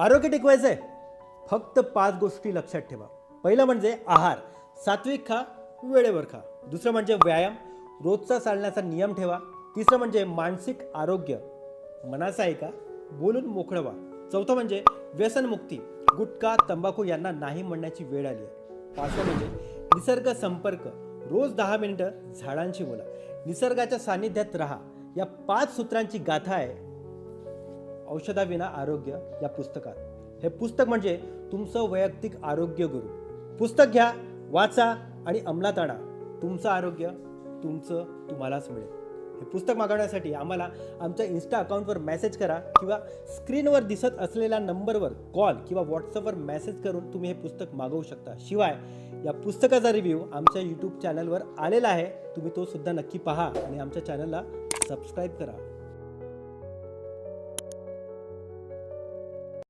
आरोग्य टिकवायचं आहे फक्त पाच गोष्टी लक्षात ठेवा. पहिलं म्हणजे आहार. सात्विक खा वेळेवर खा. दुसरं म्हणजे व्यायाम. रोजचा चालण्याचा नियम ठेवा. तिसरं म्हणजे मानसिक आरोग्य. मनाचा आहे का? बोलून मोकळं व्हा. चौथं म्हणजे व्यसनमुक्ती. गुटखा तंबाखू यांना नाही म्हणण्याची वेळ आली आहे. पाचवं म्हणजे निसर्ग संपर्क. रोज दहा मिनिटं झाडांशी बोला. निसर्गाच्या सानिध्यात राहा. या पाच सूत्रांची गाथा आहे. औषधाविना आरोग्य या पुस्तकात. हे पुस्तक म्हणजे तुमचं वैयक्तिक आरोग्य गुरु. पुस्तक घ्या वाचा आणि अंमलात आणा. तुमचं आरोग्य तुमचं तुम्हालाच मिळेल. हे पुस्तक मागवण्यासाठी आम्हाला आमच्या इन्स्टा अकाउंटवर मेसेज करा किंवा स्क्रीनवर दिसत असलेल्या नंबरवर कॉल किंवा व्हॉट्सअपवर मेसेज करून तुम्ही हे पुस्तक मागवू शकता. शिवाय या पुस्तकाचा रिव्ह्यू आमच्या यूट्यूब चॅनलवर आलेला आहे. तुम्ही तो सुद्धा नक्की पहा आणि आमच्या चॅनलला सबस्क्राईब करा.